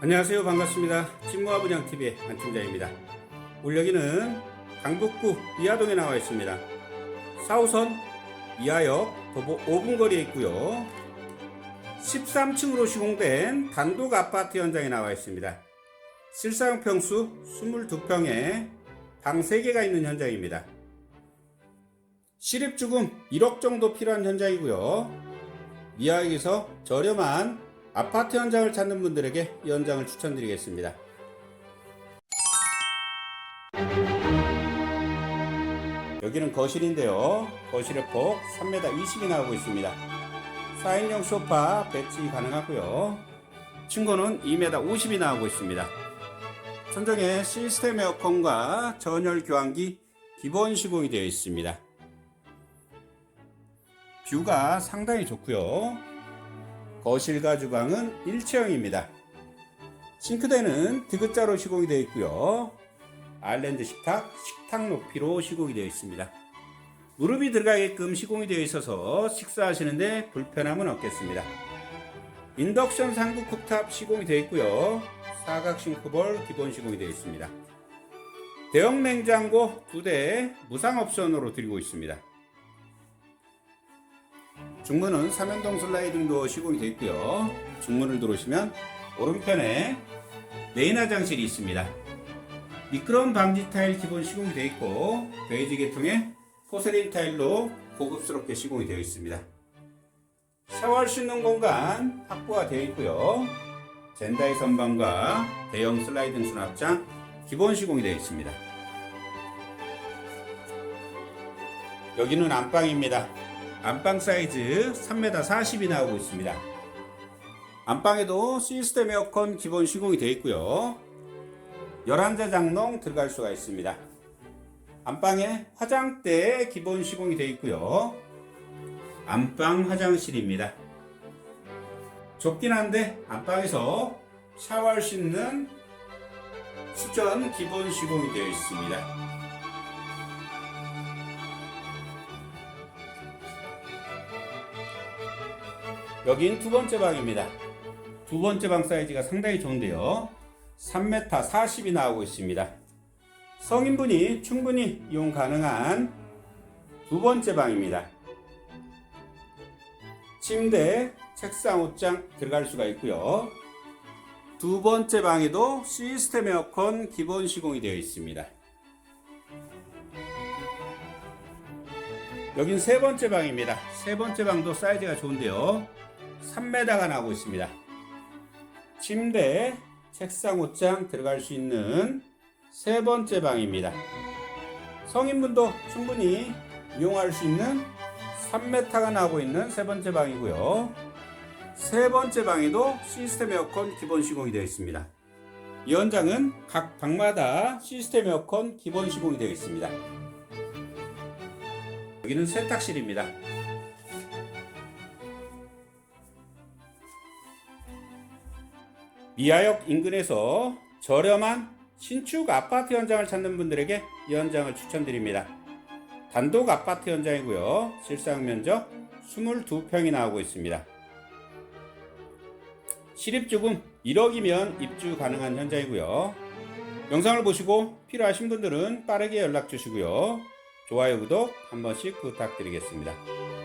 안녕하세요. 반갑습니다. 친무화분양TV의 안팀장입니다. 오늘 여기는 강북구 이하동에 나와 있습니다. 4호선 이하역 도보 5분 거리에 있고요. 13층으로 시공된 단독 아파트 현장에 나와 있습니다. 실사용 평수 22평에 방 3개가 있는 현장입니다. 시립주금 1억 정도 필요한 현장이고요. 이하역에서 저렴한 아파트 현장을 찾는 분들에게 이 현장을 추천드리겠습니다. 여기는 거실인데요. 거실의 폭 3m 20이 나오고 있습니다. 4인용 소파 배치 가능하고요. 층고는 2m 50이 나오고 있습니다. 천정에 시스템 에어컨과 전열 교환기 기본 시공이 되어 있습니다. 뷰가 상당히 좋고요. 거실과 주방은 일체형입니다. 싱크대는 디귿자로 시공이 되어 있고요. 아일랜드 식탁, 식탁 높이로 시공이 되어 있습니다. 무릎이 들어가게끔 시공이 되어 있어서 식사하시는데 불편함은 없겠습니다. 인덕션 상부 쿡탑 시공이 되어 있고요. 사각 싱크볼 기본 시공이 되어 있습니다. 대형 냉장고 2대 무상 옵션으로 드리고 있습니다. 중문은 삼연동 슬라이딩도 시공이 되어 있고요. 중문을 들어오시면 오른편에 메인 화장실이 있습니다. 미끄럼 방지 타일 기본 시공이 되어 있고 베이지 계통의 포세린 타일로 고급스럽게 시공이 되어 있습니다. 샤워할 수 있는 공간 확보가 되어 있고요. 젠다이 선반과 대형 슬라이딩 수납장 기본 시공이 되어 있습니다. 여기는 안방입니다. 안방 사이즈 3m 40이 나오고 있습니다. 안방에도 시스템 에어컨 기본 시공이 되어 있고요. 11자 장롱 들어갈 수가 있습니다. 안방에 화장대 기본 시공이 되어 있고요. 안방 화장실입니다. 좁긴 한데 안방에서 샤워할 수 있는 수전 기본 시공이 되어 있습니다. 여긴 두 번째 방입니다. 두 번째 방 사이즈가 상당히 좋은데요. 3m 40이 나오고 있습니다. 성인분이 충분히 이용 가능한 두 번째 방입니다. 침대, 책상, 옷장 들어갈 수가 있고요. 두 번째 방에도 시스템 에어컨 기본 시공이 되어 있습니다. 여긴 세 번째 방입니다. 세 번째 방도 사이즈가 좋은데요. 3m가 나오고 있습니다. 침대, 책상, 옷장 들어갈 수 있는 세 번째 방입니다. 성인분도 충분히 이용할 수 있는 3m가 나오고 있는 세 번째 방이고요. 세 번째 방에도 시스템 에어컨 기본 시공이 되어 있습니다. 이 현장은 각 방마다 시스템 에어컨 기본 시공이 되어 있습니다. 여기는 세탁실입니다. 미아역 인근에서 저렴한 신축 아파트 현장을 찾는 분들에게 이 현장을 추천드립니다. 단독 아파트 현장이고요. 실사용 면적 22평이 나오고 있습니다. 실입주금 1억이면 입주 가능한 현장이고요. 영상을 보시고 필요하신 분들은 빠르게 연락 주시고요. 좋아요, 구독 한 번씩 부탁드리겠습니다.